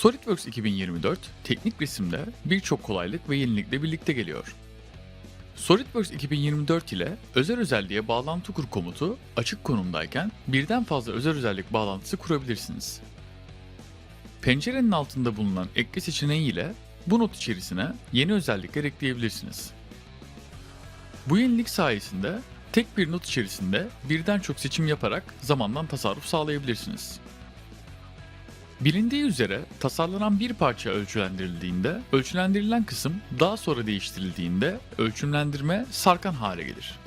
SolidWorks 2024 teknik resimde birçok kolaylık ve yenilikle birlikte geliyor. SolidWorks 2024 ile özel özelliğe bağlantı kur komutu açık konumdayken birden fazla özel özellik bağlantısı kurabilirsiniz. Pencerenin altında bulunan ekle seçeneği ile bu not içerisine yeni özellikler ekleyebilirsiniz. Bu yenilik sayesinde tek bir not içerisinde birden çok seçim yaparak zamandan tasarruf sağlayabilirsiniz. Bilindiği üzere tasarlanan bir parça ölçülendirildiğinde, ölçülendirilen kısım daha sonra değiştirildiğinde ölçümlendirme sarkan hale gelir.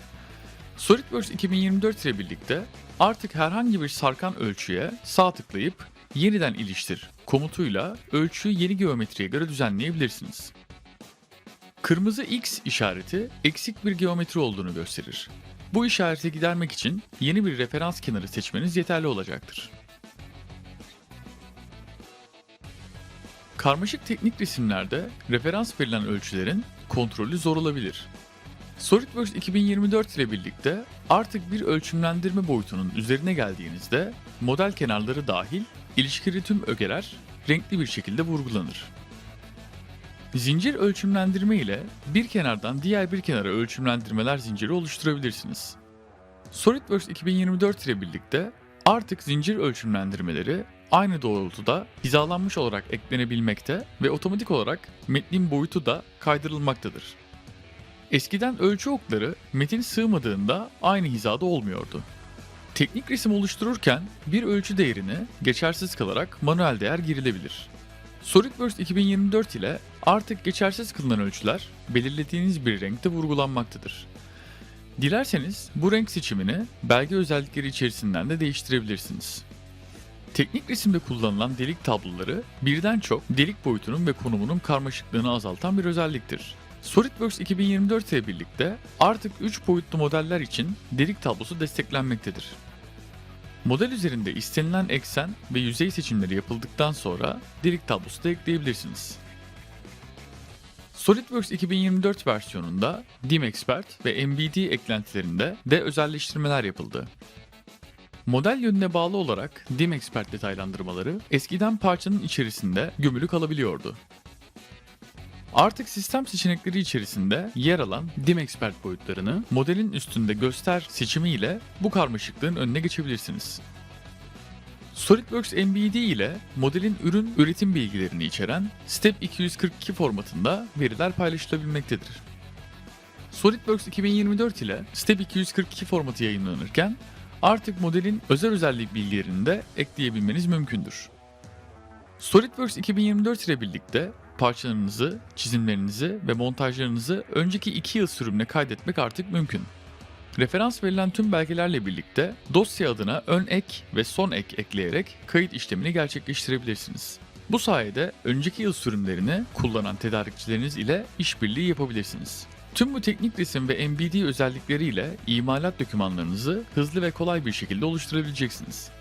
SolidWorks 2024 ile birlikte artık herhangi bir sarkan ölçüye sağ tıklayıp yeniden iliştir komutuyla ölçüyü yeni geometriye göre düzenleyebilirsiniz. Kırmızı X işareti eksik bir geometri olduğunu gösterir. Bu işareti gidermek için yeni bir referans kenarı seçmeniz yeterli olacaktır. Karmaşık teknik resimlerde referans verilen ölçülerin kontrolü zor olabilir. SolidWorks 2024 ile birlikte artık bir ölçümlendirme boyutunun üzerine geldiğinizde model kenarları dahil ilişkili tüm ögeler renkli bir şekilde vurgulanır. Zincir ölçümlendirme ile bir kenardan diğer bir kenara ölçümlendirmeler zinciri oluşturabilirsiniz. SolidWorks 2024 ile birlikte artık zincir ölçümlendirmeleri aynı doğrultuda hizalanmış olarak eklenebilmekte ve otomatik olarak metnin boyutu da kaydırılmaktadır. Eskiden ölçü okları metin sığmadığında aynı hizada olmuyordu. Teknik resim oluştururken bir ölçü değerini geçersiz kalarak manuel değer girilebilir. SolidWorks 2024 ile artık geçersiz kılınan ölçüler belirlediğiniz bir renkte vurgulanmaktadır. Dilerseniz bu renk seçimini belge özellikleri içerisinden de değiştirebilirsiniz. Teknik resimde kullanılan delik tabloları birden çok delik boyutunun ve konumunun karmaşıklığını azaltan bir özelliktir. SolidWorks 2024 ile birlikte artık 3 boyutlu modeller için delik tablosu desteklenmektedir. Model üzerinde istenilen eksen ve yüzey seçimleri yapıldıktan sonra delik tablosu da ekleyebilirsiniz. SolidWorks 2024 versiyonunda DimExpert ve MBD eklentilerinde de özelleştirmeler yapıldı. Model yönüne bağlı olarak DimExpert detaylandırmaları eskiden parçanın içerisinde gömülü kalabiliyordu. Artık sistem seçenekleri içerisinde yer alan DimExpert boyutlarını modelin üstünde göster seçimi ile bu karmaşıklığın önüne geçebilirsiniz. SolidWorks MBD ile modelin ürün üretim bilgilerini içeren Step 242 formatında veriler paylaşılabilmektedir. SolidWorks 2024 ile Step 242 formatı yayınlanırken artık modelin özel özellik bilgilerini de ekleyebilmeniz mümkündür. SolidWorks 2024 ile birlikte parçalarınızı, çizimlerinizi ve montajlarınızı önceki 2 yıl sürümüne kaydetmek artık mümkün. Referans verilen tüm belgelerle birlikte dosya adına ön ek ve son ek ekleyerek kayıt işlemini gerçekleştirebilirsiniz. Bu sayede önceki yıl sürümlerini kullanan tedarikçileriniz ile işbirliği yapabilirsiniz. Tüm bu teknik resim ve MBD özellikleriyle imalat dokümanlarınızı hızlı ve kolay bir şekilde oluşturabileceksiniz.